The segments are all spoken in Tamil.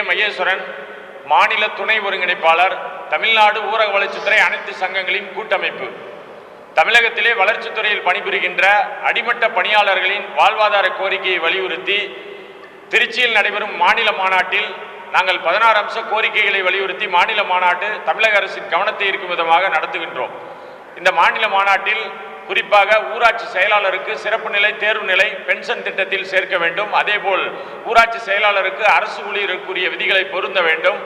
லிங்கேஸ்வரன் மாநில துணை ஒருங்கிணைப்பாளர் தமிழ்நாடு ஊரக வளர்ச்சித்துறை அனைத்து சங்கங்களின் கூட்டமைப்பு. தமிழகத்திலே வளர்ச்சித்துறையில் பணிபுரிகின்ற அடிமட்ட பணியாளர்களின் வாழ்வாதார கோரிக்கையை வலியுறுத்தி திருச்சியில் நடைபெறும் மாநில மாநாட்டில் நாங்கள் பதினாறு அம்ச கோரிக்கைகளை வலியுறுத்தி மாநில மாநாட்டு தமிழக அரசின் கவனத்தை இருக்கும் விதமாக நடத்துகின்றோம். இந்த மாநில மாநாட்டில் குறிப்பாக ஊராட்சி செயலாளருக்கு சிறப்பு நிலை தேர்வு நிலை பென்ஷன் திட்டத்தில் சேர்க்க வேண்டும். அதேபோல் ஊராட்சி செயலாளருக்கு அரசு ஊழியருக்குரிய விதிகளை பொருந்த வேண்டும்.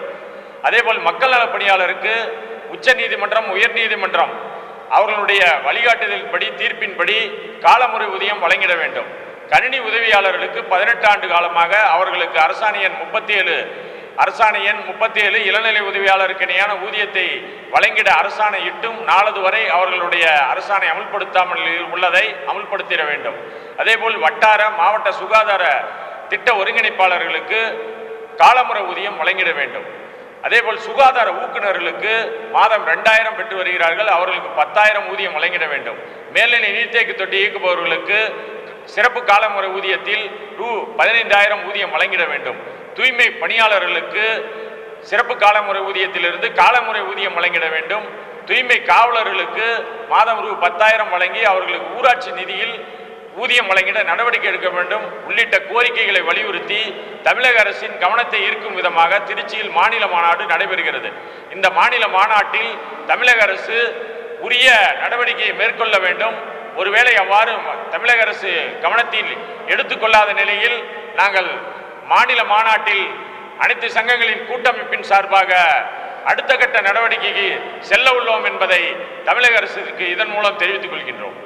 அதேபோல் மக்கள் நலப் பணியாளருக்கு உச்ச நீதிமன்றம் உயர் நீதிமன்றம் அவர்களுடைய வழிகாட்டுதலின்படி தீர்ப்பின்படி காலமுறை ஊதியம் வழங்கிட வேண்டும். கணினி உதவியாளர்களுக்கு பதினெட்டு ஆண்டு காலமாக அவர்களுக்கு அரசாணை எண் முப்பத்தி ஏழு அரசாணை எண் முப்பத்தி ஏழு இளநிலை உதவியாளருக்கு இணையான ஊதியத்தை வழங்கிட அரசாணை இட்டும் நாளது வரை அவர்களுடைய அரசாணை அமுல்படுத்தாமல் உள்ளதை அமுல்படுத்திட வேண்டும். அதேபோல் வட்டார மாவட்ட சுகாதார திட்ட ஒருங்கிணைப்பாளர்களுக்கு காலமுறை ஊதியம் வழங்கிட வேண்டும். அதேபோல் சுகாதார ஊக்குநர்களுக்கு மாதம் ரெண்டாயிரம் பெற்று வருகிறார்கள். அவர்களுக்கு பத்தாயிரம் ஊதியம் வழங்கிட வேண்டும். மேல்நிலை நீர்த்தேக்கு தொட்டி இயக்குபவர்களுக்கு சிறப்பு காலமுறை ஊதியத்தில் ரூ பதினைந்தாயிரம் ஊதியம் வழங்கிட வேண்டும். தூய்மை பணியாளர்களுக்கு சிறப்பு காலமுறை ஊதியத்திலிருந்து காலமுறை ஊதியம் வழங்கிட வேண்டும். தூய்மை காவலர்களுக்கு மாதம் ரூ பத்தாயிரம் வழங்கி அவர்களுக்கு ஊராட்சி நிதியில் ஊதியம் வழங்கிட நடவடிக்கை எடுக்க வேண்டும். உள்ளிட்ட கோரிக்கைகளை வலியுறுத்தி தமிழக அரசின் கவனத்தை ஈர்க்கும் விதமாக திருச்சியில் மாநில மாநாடு நடைபெறுகிறது. இந்த மாநில மாநாட்டில் தமிழக அரசு உரிய நடவடிக்கையை மேற்கொள்ள வேண்டும். ஒருவேளை அவ்வாறு தமிழக அரசு கவனத்தில் எடுத்துக்கொள்ளாத நிலையில் நாங்கள் மாநில மாநாட்டில் அனைத்து சங்கங்களின் கூட்டமைப்பின் சார்பாக அடுத்த கட்ட நடவடிக்கைக்கு செல்ல உள்ளோம் என்பதை தமிழக அரசுக்கு இதன் மூலம் தெரிவித்துக் கொள்கின்றோம்.